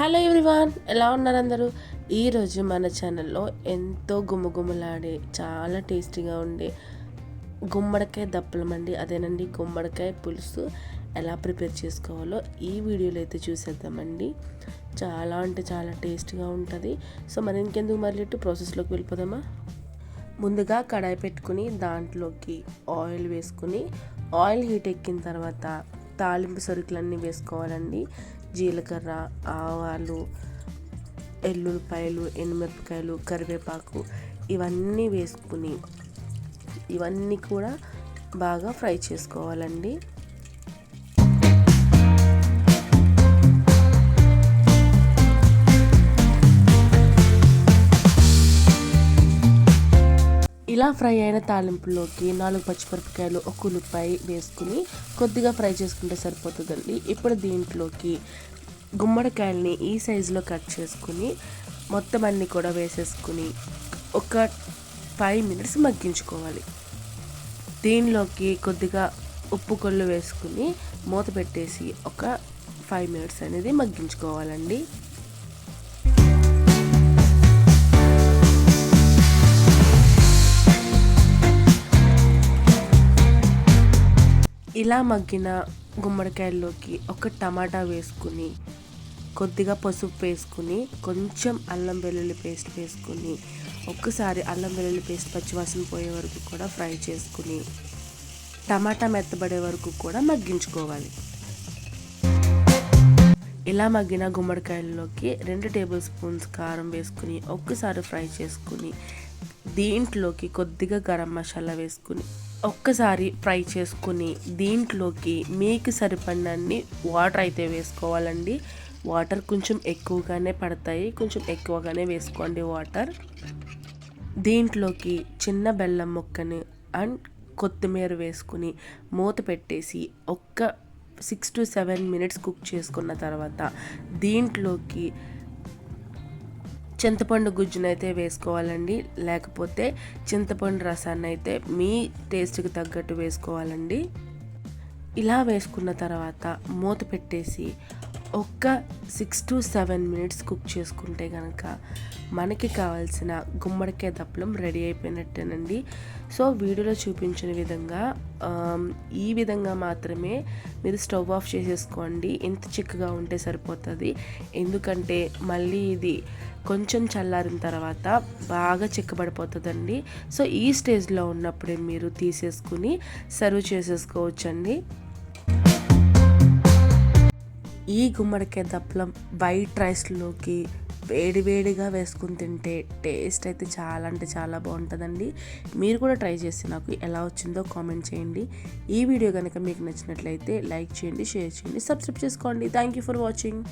Hello everyone ఎలా ఉన్నారు అందరూ? ఈరోజు మన ఛానల్లో ఎంతో గుమ్మగుమ్మలాడే చాలా టేస్టీగా ఉండే గుమ్మడికాయ దప్పలం అండి. అదేనండి గుమ్మడికాయ పులుసు ఎలా ప్రిపేర్ చేసుకోవాలో ఈ వీడియోలో అయితే చూసేద్దామండి. చాలా అంటే చాలా టేస్ట్గా ఉంటుంది. సో మరి ఇంకెందుకు మళ్ళీ ప్రాసెస్లోకి వెళ్ళిపోదామా? ముందుగా కడాయి పెట్టుకుని దాంట్లోకి ఆయిల్ వేసుకుని ఆయిల్ హీట్ ఎక్కిన తర్వాత తాలింపు సరుకులన్నీ వేసుకోవాలండి. జీలకర్ర ఆవాలు ఎల్లుల్లిపాయలు ఎండుమిరపకాయలు కరివేపాకు ఇవన్నీ వేసుకుని ఇవన్నీ కూడా బాగా ఫ్రై చేసుకోవాలండి. ఇలా ఫ్రై అయిన తాలింపులోకి నాలుగు పచ్చిమిరపకాయలు ఒక ఉల్లిపాయ వేసుకుని కొద్దిగా ఫ్రై చేసుకుంటే సరిపోతుందండి. ఇప్పుడు దీంట్లోకి గుమ్మడికాయల్ని ఈ సైజులో కట్ చేసుకుని మొత్తం అన్నీ కూడా వేసేసుకుని ఒక ఫైవ్ మినిట్స్ మగ్గించుకోవాలి. దీనిలోకి కొద్దిగా ఉప్పు కొల్లు వేసుకుని మూత పెట్టేసి ఒక ఫైవ్ మినిట్స్ అనేది మగ్గించుకోవాలండి. ఇలా మగ్గిన గుమ్మడికాయల్లోకి ఒక టమాటా వేసుకుని కొద్దిగా పసుపు వేసుకుని కొంచెం అల్లం వెల్లుల్లి పేస్ట్ వేసుకుని ఒక్కసారి అల్లం వెల్లుల్లి పేస్ట్ పచ్చివాసన పోయే వరకు కూడా ఫ్రై చేసుకుని టమాటా మెత్తబడే వరకు కూడా మగ్గించుకోవాలి. ఇలా మగ్గిన గుమ్మడికాయల్లోకి రెండు టేబుల్ స్పూన్స్ కారం వేసుకుని ఒక్కసారి ఫ్రై చేసుకుని దీంట్లోకి కొద్దిగా గరం మసాలా వేసుకుని ఒక్కసారి ఫ్రై చేసుకుని దీంట్లోకి మీకు సరిపడినన్ని వాటర్ అయితే వేసుకోవాలండి. వాటర్ కొంచెం ఎక్కువగానే పడతాయి. కొంచెం ఎక్కువగానే వేసుకోండి వాటర్. దీంట్లోకి చిన్న బెల్లం ముక్కని అండ్ కొత్తిమీర వేసుకుని మూత పెట్టేసి ఒక్క six to seven minutes cook చేసుకున్న తర్వాత దీంట్లోకి చింతపండు గుజ్జునైతే వేసుకోవాలండి. లేకపోతే చింతపండు రసాన్ని అయితే మీ టేస్ట్కి తగ్గట్టు వేసుకోవాలండి. ఇలా వేసుకున్న తర్వాత మూత పెట్టేసి ఒక్క six to seven minutes cook చేసుకుంటే కనుక మనకి కావాల్సిన గుమ్మడికాయ దప్పలం రెడీ అయిపోయినట్టేనండి. సో వీడియోలో చూపించిన విధంగా ఈ విధంగా మాత్రమే మీరు స్టవ్ ఆఫ్ చేసేసుకోండి. ఎంత చిక్కగా ఉంటే సరిపోతుంది. ఎందుకంటే మళ్ళీ ఇది కొంచెం చల్లారిన తర్వాత బాగా చిక్కబడిపోతుందండి. సో ఈ స్టేజ్లో ఉన్నప్పుడే మీరు తీసేసుకుని సర్వ్ చేసేసుకోవచ్చండి. ఈ గుమ్మడికాయ దప్పలం వైట్ రైస్లోకి వేడివేడిగా వేసుకుని తింటే టేస్ట్ అయితే చాలా అంటే చాలా బాగుంటుందండి. మీరు కూడా ట్రై చేసి నాకు ఎలా వచ్చిందో కామెంట్ చేయండి. ఈ వీడియో కనుక మీకు నచ్చినట్లయితే లైక్ చేయండి షేర్ చేయండి సబ్స్క్రైబ్ చేసుకోండి. Thank you for watching.